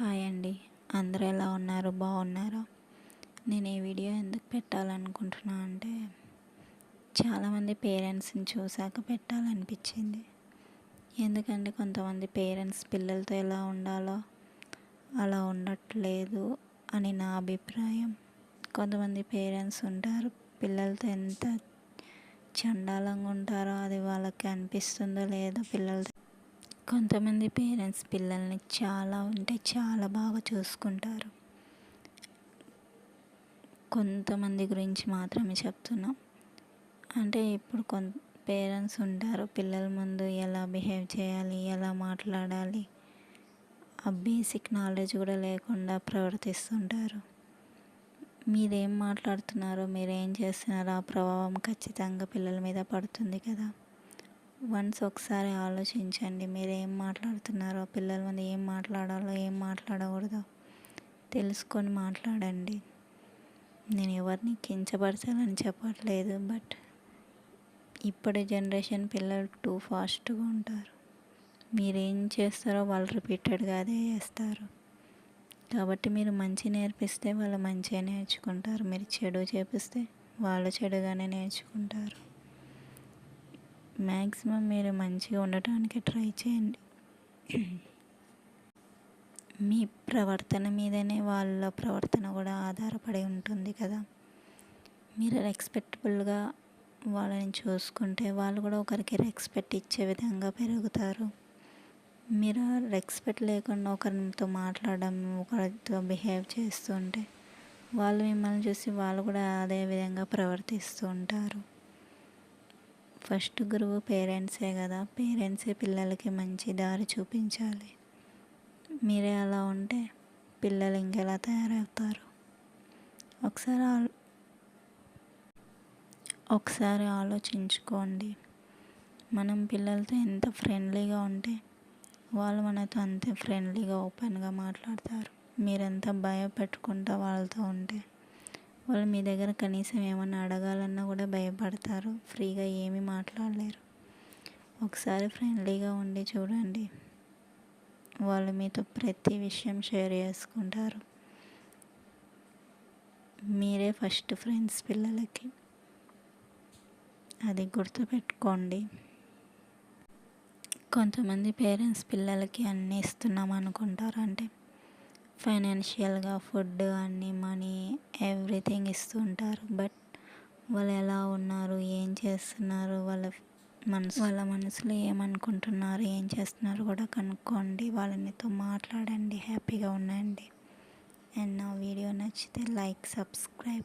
Hi అండి. అందరూ ఎలా ఉన్నారు? బాగున్నారా? నేను ఈ వీడియో ఎందుకు పెట్టాలనుకుంటున్నా అంటే చాలామంది పేరెంట్స్ని చూశాక పెట్టాలనిపించింది. ఎందుకంటే కొంతమంది పేరెంట్స్ పిల్లలతో ఎలా ఉండాలో అలా ఉండట్లేదు అని నా అభిప్రాయం. కొంతమంది పేరెంట్స్ ఉంటారు పిల్లలతో ఎంత చండాలంగా ఉంటారో అది వాళ్ళకి అనిపిస్తుందో లేదో పిల్లలతో కొంతమంది పేరెంట్స్ పిల్లల్ని చాలా అంటే చాలా బాగా చూసుకుంటారు. కొంతమంది గురించి మాత్రమే చెప్తున్నాం. అంటే ఇప్పుడు కొంత పేరెంట్స్ ఉంటారు. పిల్లల ముందు ఎలా బిహేవ్ చేయాలి ఎలా మాట్లాడాలి ఆ బేసిక్ నాలెడ్జ్ కూడా లేకుండా ప్రవర్తిస్తుంటారు. మీరేం మాట్లాడుతున్నారో మీరేం చేస్తున్నారో ఆ ప్రభావం ఖచ్చితంగా పిల్లల మీద పడుతుంది కదా. వన్స్ ఒకసారి ఆలోచించండి మీరు ఏం మాట్లాడుతున్నారో పిల్లల ముందు ఏం మాట్లాడాలో ఏం మాట్లాడకూడదో తెలుసుకొని మాట్లాడండి. నేను ఎవరిని కించపరచాలని చెప్పట్లేదు బట్ ఇప్పటి జనరేషన్ పిల్లలు టూ ఫాస్ట్గా ఉంటారు. మీరేం చేస్తారో వాళ్ళు రిపీటెడ్గా అదే చేస్తారు. కాబట్టి మీరు మంచి నేర్పిస్తే వాళ్ళు మంచిగా నేర్చుకుంటారు. మీరు చెడు చేపిస్తే వాళ్ళు చెడుగానే నేర్చుకుంటారు. మ్యాక్సిమం మీరు మంచిగా ఉండటానికి ట్రై చేయండి. మీ ప్రవర్తన మీదనే వాళ్ళ ప్రవర్తన కూడా ఆధారపడి ఉంటుంది కదా. మీరు రెస్పెక్టబుల్గా వాళ్ళని చూసుకుంటే వాళ్ళు కూడా ఒకరికి రెస్పెక్ట్ ఇచ్చే విధంగా పెరుగుతారు. మీరు రెస్పెక్ట్ లేకుండా ఒకరితో మాట్లాడడం ఒకరితో బిహేవ్ చేస్తుంటే వాళ్ళు మిమ్మల్ని చూసి వాళ్ళు కూడా అదే విధంగా ప్రవర్తిస్తూ ఉంటారు. ఫస్ట్ గురువు పేరెంట్సే కదా పేరెంట్సే పిల్లలకి మంచి దారి చూపించాలి. మీరే అలా ఉంటే పిల్లలు ఇంకెలా తయారవుతారు? ఒకసారి ఒకసారి ఆలోచించుకోండి. మనం పిల్లలతో ఎంత ఫ్రెండ్లీగా ఉంటే వాళ్ళు మనతో అంతే ఫ్రెండ్లీగా ఓపెన్గా మాట్లాడతారు. మీరెంత భయపెట్టుకుంటా వాళ్ళతో ఉంటే. వాళ్ళు మీ దగ్గర కనీసం ఏమన్నా అడగాలన్నా కూడా భయపడతారు. ఫ్రీగా ఏమీ మాట్లాడలేరు. ఒకసారి ఫ్రెండ్లీగా ఉండి చూడండి. వాళ్ళు మీతో ప్రతి విషయం షేర్ చేసుకుంటారు. మీరే ఫస్ట్ ఫ్రెండ్స్ పిల్లలకి. అది గుర్తుపెట్టుకోండి. కొంతమంది పేరెంట్స్ పిల్లలకి అన్నీ ఇస్తున్నాం అనుకుంటారు అంటే ఫైనాన్షియల్గా ఫుడ్ అన్నీ మనీ ఎవ్రీథింగ్ ఇస్తుంటారు. బట్ వాళ్ళు ఎలా ఉన్నారు? ఏం చేస్తున్నారు? వాళ్ళ మనసు వాళ్ళ మనసులో ఏమనుకుంటున్నారు? ఏం చేస్తున్నారు? కూడా కనుక్కోండి. వాళ్ళనితో మాట్లాడండి. హ్యాపీగా ఉండండి. అండ్ నా వీడియో నచ్చితే లైక్ సబ్స్క్రైబ్